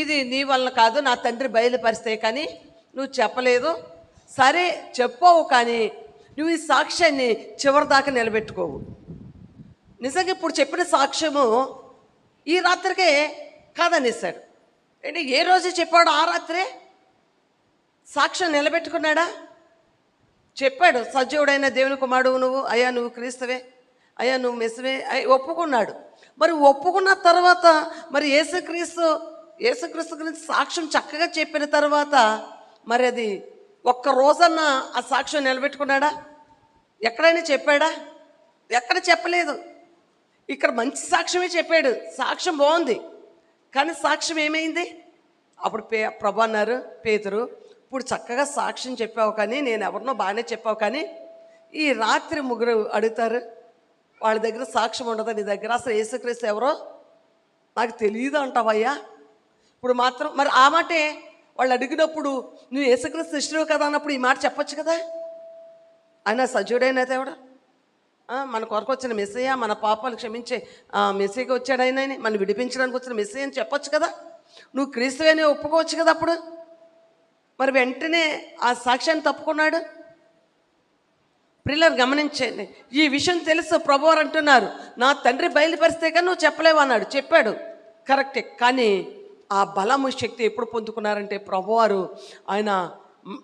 ఇది నీ వల్ల కాదు నా తండ్రి బయలుపరిస్తే కానీ నువ్వు చెప్పలేదు. సరే చెప్పవు కానీ నువ్వు ఈ సాక్ష్యాన్ని చివరి దాకా నిలబెట్టుకోవు. నిజంగా ఇప్పుడు చెప్పిన సాక్ష్యము ఈ రాత్రికే కాదనేశాడు. అంటే ఏ రోజు చెప్పాడు ఆ రాత్రే? సాక్ష్యం నిలబెట్టుకున్నాడా? చెప్పాడు సజీవుడైన దేవుని కుమారుడు నువ్వు అయ్యా నువ్వు క్రీస్తువే అయ్యా నువ్వు మెసవే అయ్ ఒప్పుకున్నాడు. మరి ఒప్పుకున్న తర్వాత మరి యేసుక్రీస్తు యేసుక్రీస్తు గురించి సాక్ష్యం చక్కగా చెప్పిన తర్వాత మరి అది ఒక్క రోజన్న ఆ సాక్ష్యం నిలబెట్టుకున్నాడా? ఎక్కడైనా చెప్పాడా? ఎక్కడ చెప్పలేదు. ఇక్కడ మంచి సాక్ష్యమే చెప్పాడు. సాక్ష్యం బాగుంది. కానీ సాక్ష్యం ఏమైంది? అప్పుడు పే ప్రభు అన్నారు పేతురు ఇప్పుడు చక్కగా సాక్ష్యం చెప్పావు కానీ నేను ఎవరినో బాగానే చెప్పావు కానీ ఈ రాత్రి ముగ్గురు అడుగుతారు వాళ్ళ దగ్గర సాక్ష్యం ఉండదు? నీ దగ్గర అసలు యేసుక్రీస్తు ఎవరో? నాకు తెలియదు అంటావయ్యా. ఇప్పుడు మాత్రం మరి ఆ మాటే వాళ్ళు అడిగినప్పుడు నువ్వు యేసుక్రీస్తు శిష్యుడు కదా అన్నప్పుడు ఈ మాట చెప్పొచ్చు కదా? ఆయన సజీవుడైన దేవుడు? మన కొరకు వచ్చిన మెస్సయ్య మన పాపాలు క్షమించే ఆ, మెస్సయ్యకి వచ్చాడు ఆయన అని, మనం విడిపించడానికి వచ్చిన మెస్సయ్య అని చెప్పొచ్చు కదా? నువ్వు క్రీస్తు అని ఒప్పుకోవచ్చు కదా అప్పుడు? మరి వెంటనే ఆ సాక్ష్యాన్ని తప్పుకున్నాడు? ప్రిల్లర్ గమనించండి ఈ విషయం తెలుసు ప్రభువారు అంటున్నారు నా తండ్రి బయలుపరిస్తే కానీ నువ్వు చెప్పలేవు అన్నాడు చెప్పాడు. కరెక్టే కానీ ఆ బలము శక్తి ఎప్పుడు పొందుకున్నారంటే ప్రభువారు ఆయన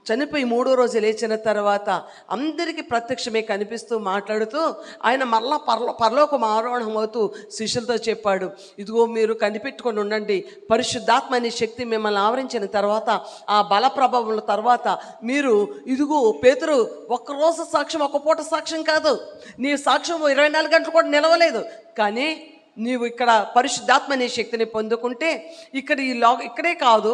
చనిపోయి మూడో రోజు లేచిన తర్వాత అందరికీ ప్రత్యక్షమే కనిపిస్తూ మాట్లాడుతూ ఆయన మరలా పరలో పరలోకం ఆరోహణం అవుతూ శిష్యులతో చెప్పాడు ఇదిగో మీరు కనిపెట్టుకొని ఉండండి పరిశుద్ధాత్మ అనే శక్తి మిమ్మల్ని ఆవరించిన తర్వాత ఆ బల ప్రభావం తర్వాత మీరు ఇదిగో పేతురు ఒక్కరోజు సాక్ష్యం ఒక్క పూట సాక్ష్యం కాదు నీ సాక్ష్యం ఇరవై నాలుగు గంటలు కూడా నిలవలేదు కానీ నీవు ఇక్కడ పరిశుద్ధాత్మనే శక్తిని పొందుకుంటే ఇక్కడ ఈ లో ఇక్కడే కాదు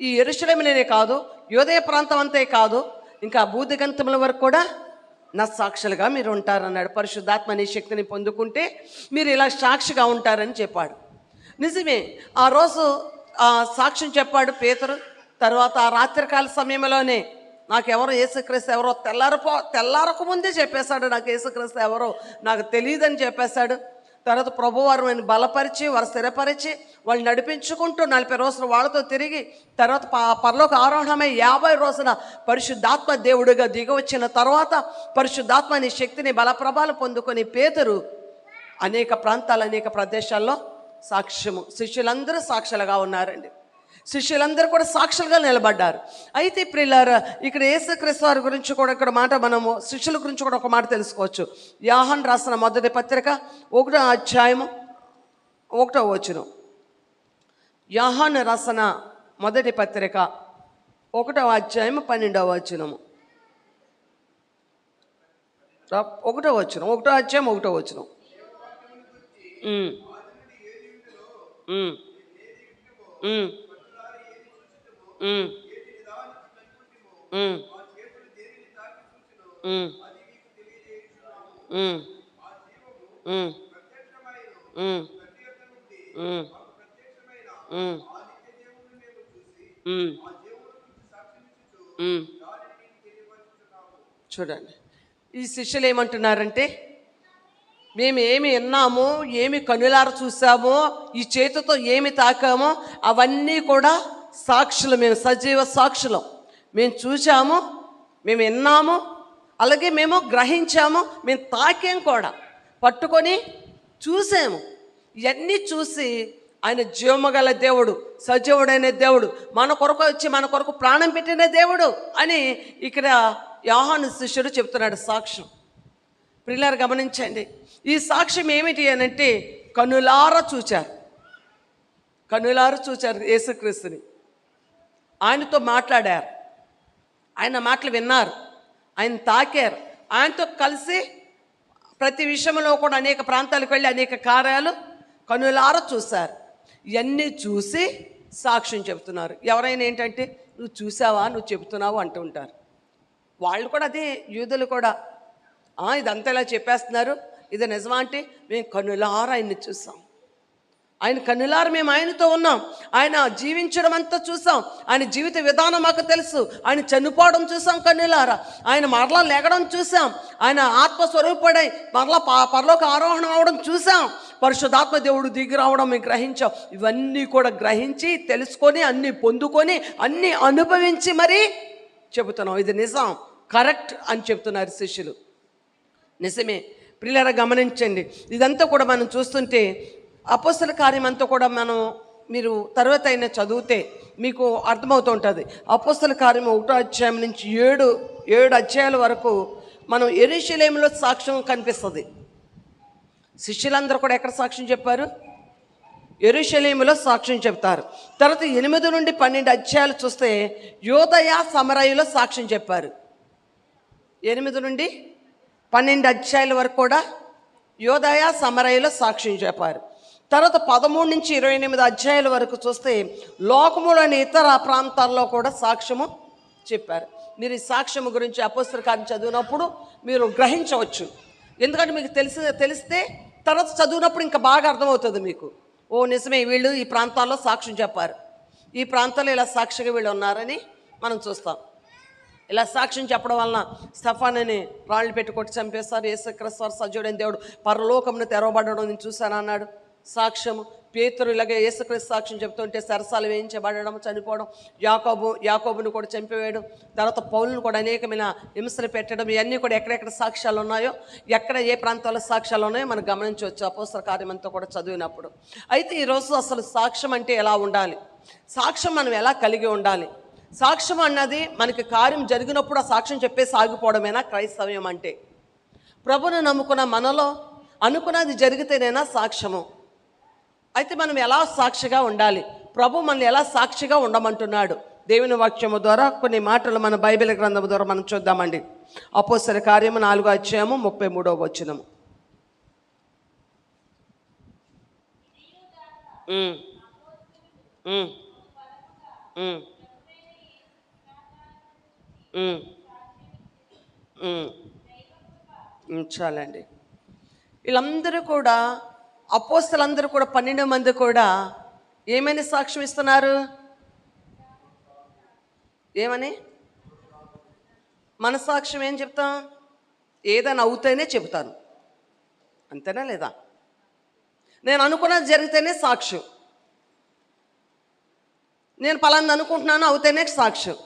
ఈ ఎరుశలేమినే కాదు యోదయ ప్రాంతం అంతే కాదు ఇంకా భూదిగంతముల వరకు కూడా నా సాక్షులుగా మీరు ఉంటారన్నాడు. పరిశుద్ధాత్మ అనే శక్తిని పొందుకుంటే మీరు ఇలా సాక్షిగా ఉంటారని చెప్పాడు. నిజమే ఆ రోజు ఆ సాక్ష్యం చెప్పాడు పేతురు. తర్వాత ఆ రాత్రికాల సమయంలోనే నాకు ఎవరో యేసుక్రీస్తు ఎవరో తెల్లారిపో తెల్లారక ముందే చెప్పేశాడు నాకు యేసుక్రీస్తు ఎవరో నాకు తెలియదని చెప్పేశాడు. తర్వాత ప్రభువారు ఆయన బలపరిచి వారు స్థిరపరిచి వాళ్ళు నడిపించుకుంటూ నలభై రోజులు వాళ్ళతో తిరిగి తర్వాత ప పరలోక ఆరోహణమై యాభై రోజున పరిశుద్ధాత్మ దేవుడిగా దిగవచ్చిన తర్వాత పరిశుద్ధాత్మ అనే శక్తిని బలప్రభాలు పొందుకొని పేదరు అనేక ప్రాంతాలు అనేక ప్రదేశాల్లో సాక్ష్యము శిష్యులందరూ సాక్షులుగా ఉన్నారండి. శిష్యులందరూ కూడా సాక్షులుగా నిలబడ్డారు. అయితే ప్రిల్లారా ఇక్కడ యేసుక్రీస్తు వారి గురించి కూడా ఇక్కడ మాట మనము శిష్యుల గురించి కూడా ఒక మాట తెలుసుకోవచ్చు. యాహన్ రాసిన మొదటి పత్రిక ఒకటో అధ్యాయము ఒకటో వచ్చును యాహాన్ రాసిన మొదటి పత్రిక ఒకటో అధ్యాయము పన్నెండవ వచనము. ఒకటో వచనం ఒకటో అధ్యాయం ఒకటో వచ్చును Mm. చూడండి ఈ శిష్యులు ఏమంటున్నారంటే మేము ఏమి విన్నామో ఏమి కనులార చూసామో ఈ చేతితో ఏమి తాకామో అవన్నీ కూడా సాక్షులు మేము సజీవ సాక్షులం. మేము చూసాము మేము విన్నాము అలాగే మేము గ్రహించాము మేము తాకేం కూడా. పట్టుకొని చూసాము. ఇవన్నీ చూసి ఆయన జీవమగల దేవుడు సజీవుడైన దేవుడు మన కొరకు వచ్చి మన కొరకు ప్రాణం పెట్టిన దేవుడు అని ఇక్కడ యోహాను శిష్యుడు చెప్తున్నాడు సాక్ష్యం. ప్రిల్లర్ గమనించండి. ఈ సాక్ష్యం ఏమిటి అని అంటే చూచారు. కనులారు చూచారు యేసుక్రీస్తుని. ఆయనతో మాట్లాడారు. ఆయన మాటలు విన్నారు. ఆయన తాకారు. ఆయనతో కలిసి ప్రతి విషయంలో కూడా అనేక ప్రాంతాలకు వెళ్ళి అనేక కార్యాలు కనులారా చూశారు. ఇవన్నీ చూసి సాక్ష్యం చెబుతున్నారు. ఎవరైనా ఏంటంటే నువ్వు చూసావా నువ్వు చెబుతున్నావు అంటూ ఉంటారు. వాళ్ళు కూడా అదే యూదులు కూడా ఇదంతా ఇలా చెప్పేస్తున్నారు. ఇది నిజమా అంటే మేము కనులారా ఆయన్ని చూసాం. ఆయన కనులార మేము ఆయనతో ఉన్నాం. ఆయన జీవించడం అంతా చూసాం. ఆయన జీవిత విధానం మాకు తెలుసు. ఆయన చనిపోవడం చూసాం కన్నులారా. ఆయన మరలా లేగడం చూసాం. ఆయన ఆత్మస్వరూపుడై మరలా పరలోక ఆరోహణం అవడం చూసాం. పరిశుధాత్మ దేవుడు దిగి రావడం మేము గ్రహించాం. ఇవన్నీ కూడా గ్రహించి తెలుసుకొని అన్నీ పొందుకొని అన్నీ అనుభవించి మరీ చెబుతున్నాం. ఇది నిజం. కరెక్ట్ అని చెప్తున్నారు శిష్యులు. నిజమే. ప్రియులారా గమనించండి. ఇదంతా కూడా మనం చూస్తుంటే అపోస్తల కార్యం అంతా కూడా మనం మీరు తర్వాత అయినా చదివితే మీకు అర్థమవుతూ ఉంటుంది అపస్తుల కార్యం ఒకటో అధ్యాయం నుంచి ఏడు ఏడు అధ్యాయాల వరకు మనం ఎరుషలేములో సాక్ష్యం కనిపిస్తుంది. శిష్యులందరూ కూడా ఎక్కడ సాక్ష్యం చెప్పారు? ఎరుషలేములో సాక్ష్యం చెప్తారు. తర్వాత ఎనిమిది నుండి పన్నెండు అధ్యాయాలు చూస్తే యోదయ సమరయులో సాక్ష్యం చెప్పారు. ఎనిమిది నుండి పన్నెండు అధ్యాయుల వరకు కూడా యోదయ సమరయులో సాక్ష్యం చెప్పారు. తర్వాత పదమూడు నుంచి ఇరవై ఎనిమిది అధ్యాయుల వరకు చూస్తే లోకములోని ఇతర ప్రాంతాల్లో కూడా సాక్ష్యము చెప్పారు. మీరు ఈ సాక్ష్యము గురించి అపోస్తకాన్ని చదివినప్పుడు మీరు గ్రహించవచ్చు. ఎందుకంటే మీకు తెలిసి తెలిస్తే తర్వాత చదివినప్పుడు ఇంకా బాగా అర్థమవుతుంది మీకు. ఓ నిజమే వీళ్ళు ఈ ప్రాంతాల్లో సాక్ష్యం చెప్పారు. ఈ ప్రాంతాల్లో ఇలా సాక్షిగా వీళ్ళు ఉన్నారని మనం చూస్తాం. ఇలా సాక్ష్యం చెప్పడం వలన స్టఫానని రాళ్ళు పెట్టుకొట్టి చంపేస్తారు యేసుక్రీస్తు వారు సజ్జుడైన దేవుడు పరలోకమును తెరవబడడం నేను చూశాను అన్నాడు. సాక్ష్యము. పేతురు ఇలాగే యేసుక్రీస్తు సాక్ష్యం చెప్తుంటే సరసాలు వేయించబడడం చనిపోవడం యాకోబు యాకోబుని కూడా చంపివేయడం తర్వాత పౌలను కూడా అనేకమైన హింసలు పెట్టడం ఇవన్నీ కూడా ఎక్కడెక్కడ సాక్ష్యాలు ఉన్నాయో ఎక్కడ ఏ ప్రాంతాల్లో సాక్ష్యాలు ఉన్నాయో మనం గమనించవచ్చు అపోసర కార్యమంతా కూడా చదివినప్పుడు. అయితే ఈరోజు అసలు సాక్ష్యం అంటే ఎలా ఉండాలి? సాక్ష్యం మనం ఎలా కలిగి ఉండాలి? సాక్ష్యం అన్నది మనకి కార్యం జరిగినప్పుడు ఆ సాక్ష్యం చెప్పేసి ఆగిపోవడమేనా క్రైస్తవ్యం అంటే. ప్రభును నమ్ముకున్న మనలో అనుకున్నది జరిగితేనైనా సాక్ష్యము? అయితే మనం ఎలా సాక్షిగా ఉండాలి? ప్రభు మనల్ని ఎలా సాక్షిగా ఉండమంటున్నాడు? దేవుని వాక్యము ద్వారా కొన్ని మాటలు మన బైబిల్ గ్రంథం ద్వారా మనం చూద్దామండి. అపోసర కార్యము నాలుగో అధ్యాయము ముప్పై మూడవ. ఉమ్, చాలండి. వీళ్ళందరూ కూడా అపోస్తలందరూ కూడా పన్నెండు మంది కూడా ఏమని సాక్ష్యం ఇస్తున్నారు? ఏమని? మన సాక్ష్యం ఏం చెప్తాం? ఏదైనా అవుతేనే చెబుతాను. అంతేనా లేదా? నేను అనుకున్నది జరిగితేనే సాక్ష్యం నేను పలాంది అనుకుంటున్నాను అవుతేనే సాక్ష్యం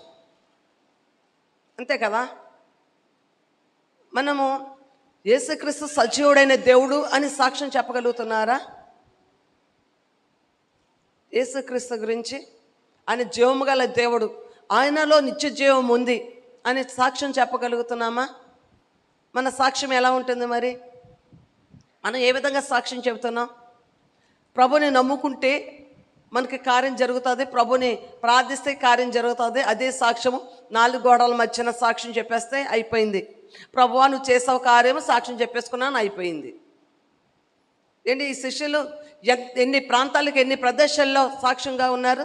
అంతే కదా? మనము యేసుక్రీస్తు సజీవుడైన దేవుడు అని సాక్ష్యం చెప్పగలుగుతున్నారా? యేసుక్రీస్తు గురించి ఆయన జీవము గల దేవుడు ఆయనలో నిత్య జీవం ఉంది అని సాక్ష్యం చెప్పగలుగుతున్నామా? మన సాక్ష్యం ఎలా ఉంటుంది మరి? మనం ఏ విధంగా సాక్ష్యం చెబుతున్నాం? ప్రభుని నమ్ముకుంటే మనకి కార్యం జరుగుతుంది. ప్రభుని ప్రార్థిస్తే కార్యం జరుగుతుంది. అదే సాక్ష్యము. నాలుగు గోడల మధ్యన సాక్ష్యం చెప్పేస్తే అయిపోయింది. ప్రభువా నువ్వు చేసావు కార్యము సాక్ష్యం చెప్పేసుకున్నాను అయిపోయింది. ఏంటి ఈ శిష్యులు ఎన్ని ప్రాంతాలకు ఎన్ని ప్రదేశాల్లో సాక్ష్యంగా ఉన్నారు?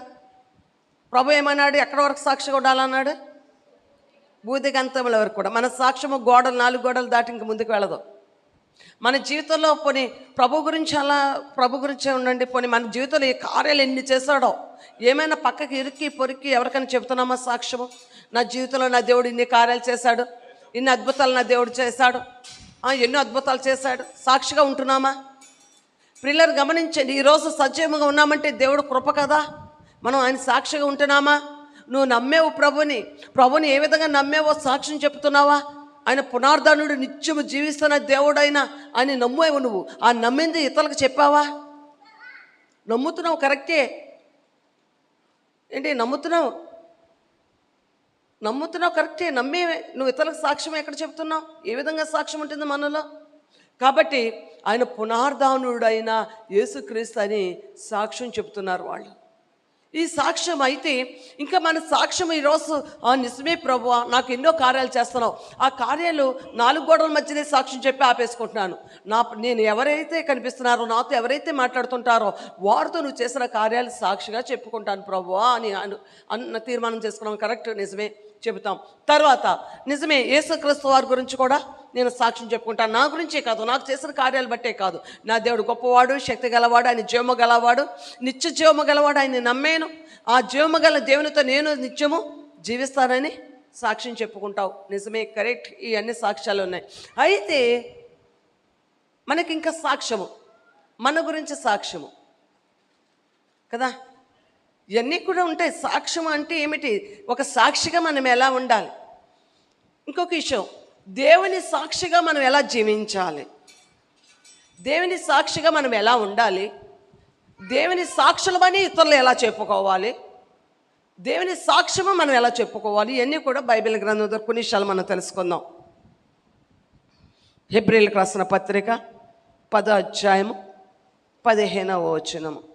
ప్రభు ఏమన్నాడు? ఎక్కడి వరకు సాక్షిగా ఉండాలన్నాడు బూదిగంతముల వరకు కూడా. మన సాక్ష్యము గోడలు నాలుగు గోడలు దాటి ఇంక ముందుకు వెళ్ళదు. మన జీవితంలో పోనీ ప్రభు గురించి అలా ప్రభు గురించే ఉండండి. పోనీ మన జీవితంలో ఈ కార్యాలు ఎన్ని చేశాడో ఏమైనా పక్కకి ఇరికి పొరికి ఎవరికైనా చెబుతున్నామా సాక్ష్యము? నా జీవితంలో నా దేవుడు ఇన్ని కార్యాలు చేశాడు ఇన్ని అద్భుతాలు నా దేవుడు చేశాడు ఎన్నో అద్భుతాలు చేశాడు. సాక్షిగా ఉంటున్నామా? పిల్లలు గమనించండి ఈరోజు సజీవంగా ఉన్నామంటే దేవుడు కృప కదా? మనం ఆయన సాక్షిగా ఉంటున్నామా? నువ్వు నమ్మేవు ప్రభుని ప్రభుని ఏ విధంగా నమ్మేవో సాక్ష్యం చెప్తున్నావా? ఆయన పునార్ధనుడు నిత్యము జీవిస్తున్న దేవుడైనా ఆయన నమ్మేవు నువ్వు. ఆ నమ్మింది ఇతరులకు చెప్పావా? నమ్ముతున్నావు కరెక్టే. ఏంటి నమ్ముతున్నావు? నమ్ముతున్నావు కరెక్టే. నమ్మే నువ్వు ఇతరులకు సాక్ష్యం ఎక్కడ చెప్తున్నావు? ఏ విధంగా సాక్ష్యం ఉంటుంది మనలో? కాబట్టి ఆయన పునర్ధానుడైన యేసుక్రీస్తు అని సాక్ష్యం చెప్తున్నారు వాళ్ళు. ఈ సాక్ష్యం అయితే ఇంకా మన సాక్ష్యం ఈరోజు ఆ నిజమే ప్రభు నాకు ఎన్నో కార్యాలు చేస్తున్నావు. ఆ కార్యాలు నాలుగు గోడల మధ్యనే సాక్ష్యం చెప్పి ఆపేసుకుంటున్నాను. నా నేను ఎవరైతే కనిపిస్తున్నారో నాతో ఎవరైతే మాట్లాడుతుంటారో వారితో నువ్వు చేసిన కార్యాలు సాక్షిగా చెప్పుకుంటాను ప్రభు అని అన్న తీర్మానం చేసుకున్నాం. కరెక్ట్? నిజమే. చెబుతాం. తర్వాత నిజమే యేసుక్రీస్తు వారి గురించి కూడా నేను సాక్ష్యం చెప్పుకుంటాను. నా గురించే కాదు నాకు చేసిన కార్యాలు బట్టే కాదు. నా దేవుడు గొప్పవాడు శక్తి గలవాడు ఆయన జీవము గలవాడు నిత్య జీవము గలవాడు ఆయన నమ్మేను. ఆ జీవము గల దేవునితో నేను నిత్యము జీవిస్తానని సాక్ష్యం చెప్పుకుంటావు. నిజమే కరెక్ట్ ఈ అన్ని సాక్ష్యాలు ఉన్నాయి. అయితే మనకి ఇంకా సాక్ష్యము మన గురించి సాక్ష్యము కదా? ఇవన్నీ కూడా ఉంటాయి. సాక్ష్యం అంటే ఏమిటి? ఒక సాక్షిగా మనం ఎలా ఉండాలి? ఇంకొక విషయం. దేవుని సాక్షిగా మనం ఎలా జీవించాలి? దేవుని సాక్షిగా మనం ఎలా ఉండాలి? దేవుని సాక్షులమని ఇతరులు ఎలా చెప్పుకోవాలి? దేవుని సాక్ష్యము మనం ఎలా చెప్పుకోవాలి? ఇవన్నీ కూడా బైబిల్ గ్రంథం ద్వారా కొన్ని విషయాలు మనం తెలుసుకుందాం. హిబ్రిల్కి రాసిన పత్రిక పద అధ్యాయము పదిహేనవ వచనము.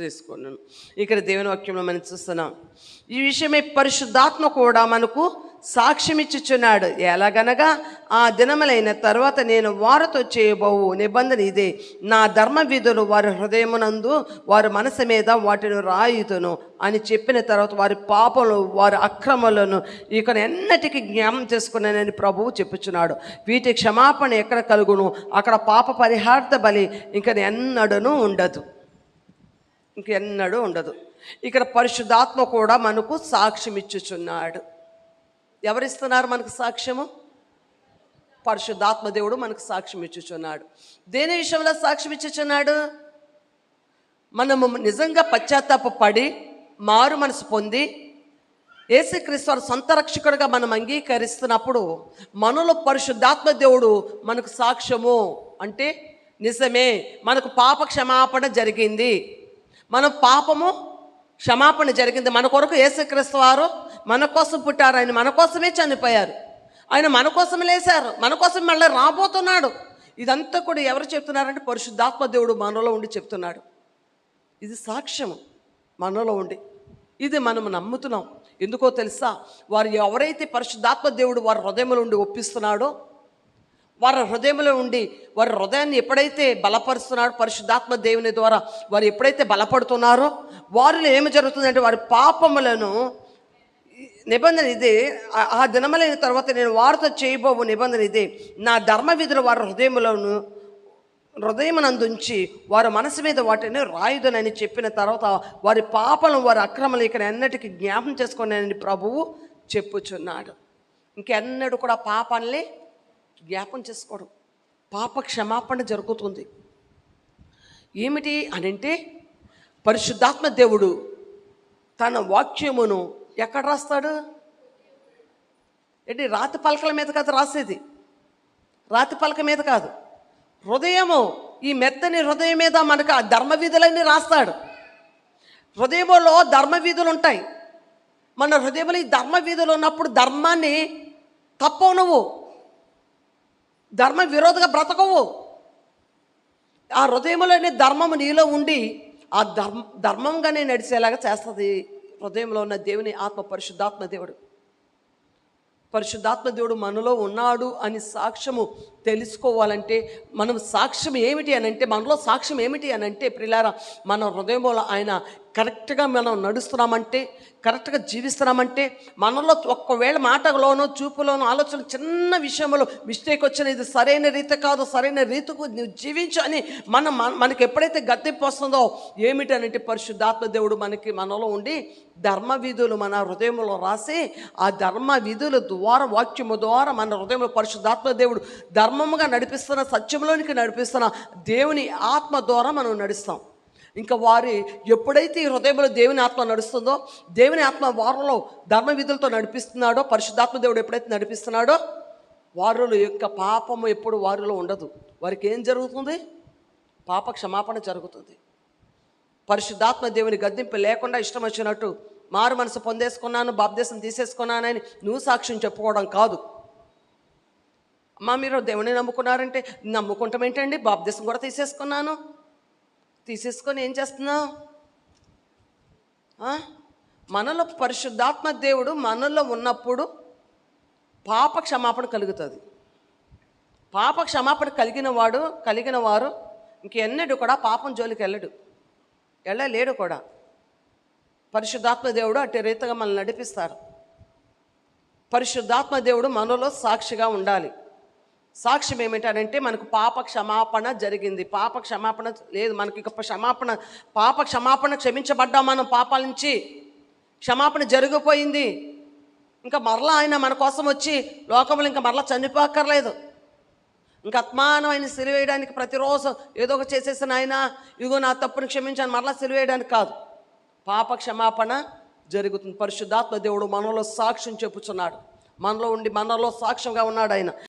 చేసుకున్నాను ఇక్కడ దేవుని వాక్యంలో మనం చూస్తున్నాం ఈ విషయమై పరిశుద్ధాత్మ కూడా మనకు సాక్ష్యం ఇచ్చుచున్నాడు ఎలాగనగా ఆ దినములైన తర్వాత నేను వారితో చేయబోవు నిబంధన ఇదే. నా ధర్మ విధులు వారి హృదయమునందు వారి మనసు మీద వాటిని రాయుదును అని చెప్పిన తర్వాత వారి పాపలు వారి అక్రమలను ఇక ఎన్నటికీ జ్ఞానం చేసుకున్నానని ప్రభువు చెప్పుచున్నాడు. వీటి క్షమాపణ ఎక్కడ కలుగును? అక్కడ పాప పరిహార్థ బలి ఇంక ఎన్నడూ ఉండదు. ఇంకెన్నడూ ఉండదు. ఇక్కడ పరిశుద్ధాత్మ కూడా మనకు సాక్ష్యం ఇచ్చుచున్నాడు ఎవరిస్తున్నారు మనకు సాక్ష్యము? పరిశుద్ధాత్మ దేవుడు మనకు సాక్ష్యం ఇచ్చుచున్నాడు దేని విషయంలో సాక్ష్యం ఇచ్చుచున్నాడు మనము నిజంగా పశ్చాత్తాప పడి మారు మనసు పొంది ఏసుక్రీస్తు వారు సొంత రక్షకుడిగా మనం అంగీకరిస్తున్నప్పుడు మనలో పరిశుద్ధాత్మ దేవుడు మనకు సాక్ష్యము అంటే నిజమే. మనకు పాప క్షమాపణ జరిగింది. మన పాపము క్షమాపణ జరిగింది. మన కొరకు ఏసుక్రీస్తు వారు మన కోసం పుట్టారు. ఆయన మన కోసమే చనిపోయారు. ఆయన మన కోసం లేశారు. మన కోసం మళ్ళీ రాబోతున్నాడు. ఇదంతా కూడా ఎవరు చెప్తున్నారంటే పరిశుద్ధాత్మ దేవుడు మనలో ఉండి చెప్తున్నాడు. ఇది సాక్ష్యం మనలో ఉండి. ఇది మనం నమ్ముతున్నాం. ఎందుకో తెలుసా? వారు ఎవరైతే పరిశుద్ధాత్మ దేవుడు వారి హృదయంలో ఉండి ఒప్పిస్తున్నాడో వారి హృదయంలో ఉండి వారి హృదయాన్ని ఎప్పుడైతే బలపరుస్తున్నారో పరిశుద్ధాత్మ దేవుని ద్వారా వారు ఎప్పుడైతే బలపడుతున్నారో వారిలో ఏమి జరుగుతుందంటే వారి పాపములను నిబంధన ఇదే. ఆ- ఆ దినములైన తర్వాత నేను వారితో చేయబోవు నిబంధన ఇదే. నా ధర్మ విధులు వారి హృదయములను హృదయమునందుంచి వారి మనసు మీద వాటిని రాయుదనని చెప్పిన తర్వాత వారి పాపలను వారి అక్రమలు ఇక్కడ ఎన్నటికి జ్ఞాపం చేసుకున్నానని ప్రభువు చెప్పుచున్నాడు. ఇంకెన్నడూ కూడా పాపాన్ని జ్ఞాపం చేసుకోవడం. పాప క్షమాపణ జరుగుతుంది. ఏమిటి అనంటే పరిశుద్ధాత్మ దేవుడు తన వాక్యమును ఎక్కడ రాస్తాడు? ఏంటి రాతి పలకల మీద కాదు రాసేది. రాతి పలక మీద కాదు. హృదయము ఈ మెత్తని హృదయం మీద మనకు ఆ ధర్మ విధులన్నీ రాస్తాడు. హృదయములో ధర్మ విధులు ఉంటాయి. మన హృదయంలో ఈ ధర్మ విధులు ఉన్నప్పుడు ధర్మాన్ని తప్పవు నువ్వు. ధర్మ విరోధగా బ్రతకవు. ఆ హృదయంలోని ధర్మము నీలో ఉండి ఆ ధర్మ ధర్మంగానే నడిచేలాగా చేస్తుంది హృదయంలో ఉన్న దేవుని ఆత్మ పరిశుద్ధాత్మ దేవుడు. పరిశుద్ధాత్మ దేవుడు మనలో ఉన్నాడు అని సాక్ష్యము తెలుసుకోవాలంటే మనం సాక్ష్యం ఏమిటి అని అంటే మనలో సాక్ష్యం ఏమిటి అని అంటే ప్రిలారా మన హృదయంలో ఆయన కరెక్ట్గా మనం నడుస్తున్నామంటే కరెక్ట్గా జీవిస్తున్నామంటే మనలో ఒక్కవేళ మాటలోనో చూపులోనో ఆలోచన చిన్న విషయంలో మిస్టేక్ వచ్చిన ఇది సరైన రీతి కాదు సరైన రీతికు నువ్వు జీవించు అని మన మనకి ఎప్పుడైతే గద్దెంపు వస్తుందో ఏమిటనంటే పరిశుద్ధాత్మ దేవుడు మనకి మనలో ఉండి ధర్మ విధులు మన హృదయంలో రాసి ఆ ధర్మ విధుల ద్వారా వాక్యము ద్వారా మన హృదయంలో పరిశుద్ధాత్మ దేవుడు ధర్మముగా నడిపిస్తున్న సత్యంలోనికి నడిపిస్తున్న దేవుని ఆత్మ ద్వారా మనం నడుస్తాం. ఇంకా వారి ఎప్పుడైతే ఈ హృదయంలో దేవుని ఆత్మ నడుస్తుందో దేవుని ఆత్మ వారిలో ధర్మ విధులతో నడిపిస్తున్నాడో పరిశుద్ధాత్మ దేవుడు ఎప్పుడైతే నడిపిస్తున్నాడో వారిలో యొక్క పాపము ఎప్పుడు వారిలో ఉండదు. వారికి ఏం జరుగుతుంది? పాప క్షమాపణ జరుగుతుంది. పరిశుద్ధాత్మ దేవుని గద్దెంపు లేకుండా ఇష్టం వచ్చినట్టు మారు మనసు పొందేసుకున్నాను బాప్దేశం తీసేసుకున్నానని నువ్వు సాక్ష్యం చెప్పుకోవడం కాదు. అమ్మ మీరు దేవుని నమ్ముకున్నారంటే నమ్ముకుంటాం ఏంటండి? బాప్దేశం కూడా తీసేసుకున్నాను. తీసేసుకొని ఏం చేస్తున్నావు? మనలో పరిశుద్ధాత్మ దేవుడు మనలో ఉన్నప్పుడు పాప క్షమాపణ కలుగుతుంది. పాప క్షమాపణ కలిగిన వాడు కలిగిన వారు ఇంకెన్నడు కూడా పాపం జోలికి వెళ్ళడు. వెళ్ళలేడు కూడా. పరిశుద్ధాత్మ దేవుడు అటు రీతిగా మనల్ని నడిపిస్తారు. పరిశుద్ధాత్మ దేవుడు మనలో సాక్షిగా ఉండాలి. సాక్ష్యం ఏమిటంటే మనకు పాప క్షమాపణ జరిగింది. పాప క్షమాపణ లేదు మనకి ఇక క్షమాపణ పాప క్షమాపణ క్షమించబడ్డాం మనం పాపాల నుంచి. క్షమాపణ జరిగిపోయింది ఇంకా మరలా ఆయన మన కోసం వచ్చి లోకంలో ఇంకా మరలా చనిపోక్కర్లేదు. ఇంకా అత్మానం ఆయన సిలివేయడానికి ప్రతిరోజు ఏదో ఒక చేసేసిన ఆయన ఇగో నా తప్పుని క్షమించాను మరలా సిలివేయడానికి కాదు. పాప క్షమాపణ జరుగుతుంది. పరిశుద్ధాత్మ దేవుడు మనలో సాక్ష్యం చెప్పుచున్నాడు. మనలో ఉండి మనలో సాక్ష్యంగా ఉన్నాడు ఆయన.